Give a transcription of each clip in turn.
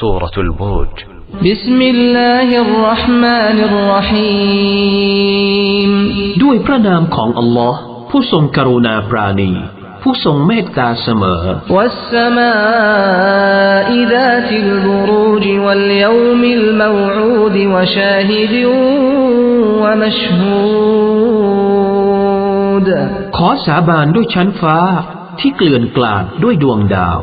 سورة البروج بسم الله الرحمن الرحيم ด้วยพระนามของอัลลอฮ์ผู้ทรงกรุณาปราณี ผู้ทรงเมตตาเสมอ والسماء ذات البروج واليوم الموعود وشاهد ومشهود ขอสาบานด้วยชั้นฟ้าที่เกลื่อนกลาดด้วยดวงดาว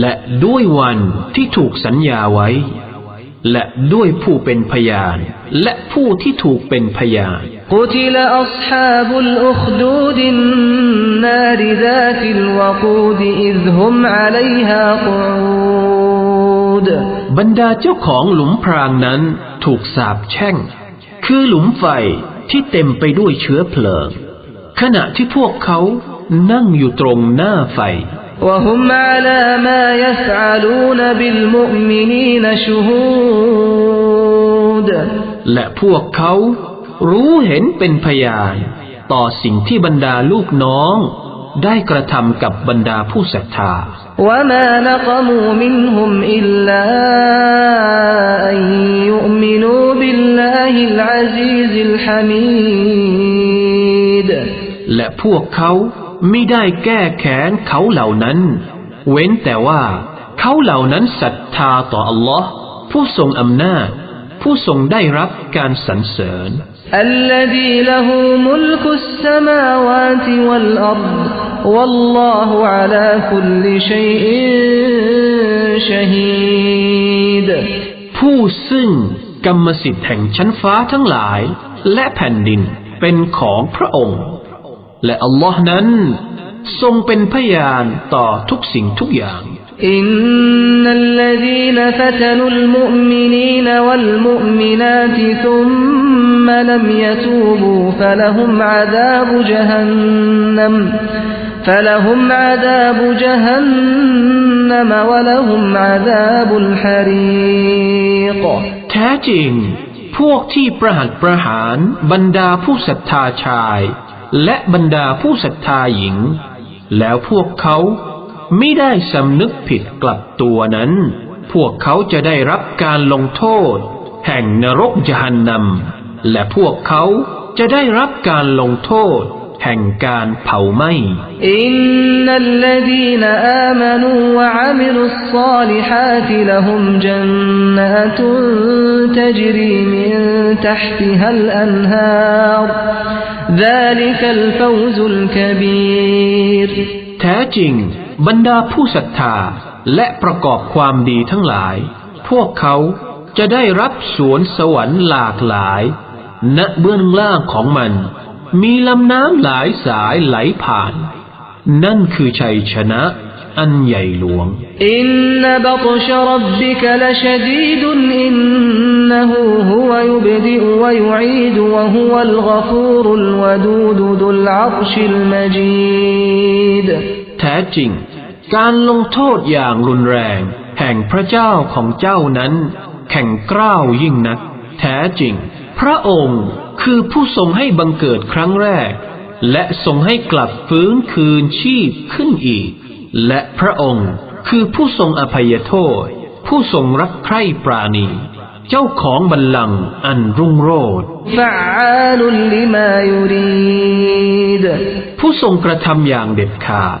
และด้วยวันที่ถูกสัญญาไว้ และด้วยผู้เป็นพยาน และผู้ที่ถูกเป็นพยานกุติลอัศฮาบุลอุคดูดินนาริซาติลวกูดอิซฮุมอะลัยฮากูดบรรดาเจ้าของหลุมพรางนั้นถูกสาบแช่ง คือหลุมไฟที่เต็มไปด้วยเชื้อเพลิง ขณะที่พวกเขานั่งอยู่ตรงหน้าไฟ وهم على ما يفعلون بالمؤمنين شهود และพวกเขารู้เห็นเป็นพยาน ต่อสิ่งที่บรรดาลูกน้อง ได้กระทำกับบรรดาผู้ศรัทธา وما نقموا منهم إلا أن يؤمنوا بالله العزيز الحميد และพวกเขา ไม่ได้แก้แค้นเขาเหล่านั้น เว้นแต่ว่า เขาเหล่านั้นศรัทธาต่ออัลลอฮ์ผู้ทรงอำนาจ ผู้ทรงได้รับการสรรเสริญ الذي له ملك السماوات والأرض والله على كل شيء شهيد ผู้ซึ่งกรรมสิทธิ์แห่งชั้นฟ้าทั้งหลาย และแผ่นดินเป็นของพระองค์ และอัลลอฮ์นั้น ทรงเป็นพยานต่อทุกสิ่งทุกอย่าง إن الذين فتنوا المؤمنين والمؤمنات ثم لم يتوبوا فلهم عذاب جهنم فلهم عذاب جهنم ولهم عذاب الحريق แท้จริง พวกที่ประหัตประหารบรรดาผู้ศรัทธาชาย และบรรดาผู้ศรัทธาหญิง แล้วพวกเขาไม่ได้สำนึกผิดกลับตัวนั้น พวกเขาจะได้รับการลงโทษ แห่งนรกจหันนำและพวกเขาจะได้รับการลงโทษ แห่งการเผาไหม้ إن الذين آمنوا وعملوا الصالحات لهم جنات تجري من تحتها الأنهار ذلك الفوز الكبير แท้จริง บรรดาผู้ศรัทธาและประกอบความดีทั้งหลาย พวกเขาจะได้รับสวนสวรรค์หลากหลาย ณเบื้องล่างของมัน มีลำน้ำหลายสายไหลผ่าน นั่นคือชัยชนะ อันใหญ่หลวง อินนบัตชรับบิกลชดีดอินนหูฮุวยุบดิวยุอีดวะฮุวัลกฟูรุลวดูดุดุลอัรชิลมจีดแท้จริง การลงโทษอย่างรุนแรง แห่งพระเจ้าของเจ้านั้น แข่งกล้าวยิ่งนัก แท้จริง พระองค์ คือผู้ทรงให้บังเกิดครั้งแรก และทรงให้กลับฟื้นคืนชีพขึ้นอีก และพระองค์คือผู้ทรงอภัยโทษ ผู้ทรงรักใคร่ปราณี เจ้าของบัลลังก์อันรุ่งโรจน์ผู้ทรงกระทำอย่างเด็ดขาด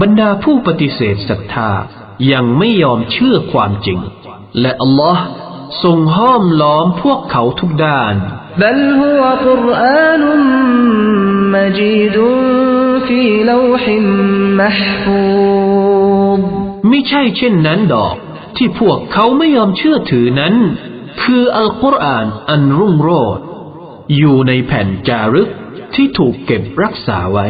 บรรดาผู้ปฏิเสธศรัทธายังไม่ยอมเชื่อความจริง และอัลลอฮ์ทรงห้อมล้อมพวกเขาทุกด้านบัลฮุวะกุรอานุมมจีดฟีลวหิมมหฟูบไม่ใช่เช่นนั้นดอก ที่พวกเขาไม่ยอมเชื่อถือนั้น คืออัลกุรอานอันรุ่งโรจน์อยู่ในแผ่นจารึกที่ถูกเก็บรักษาไว้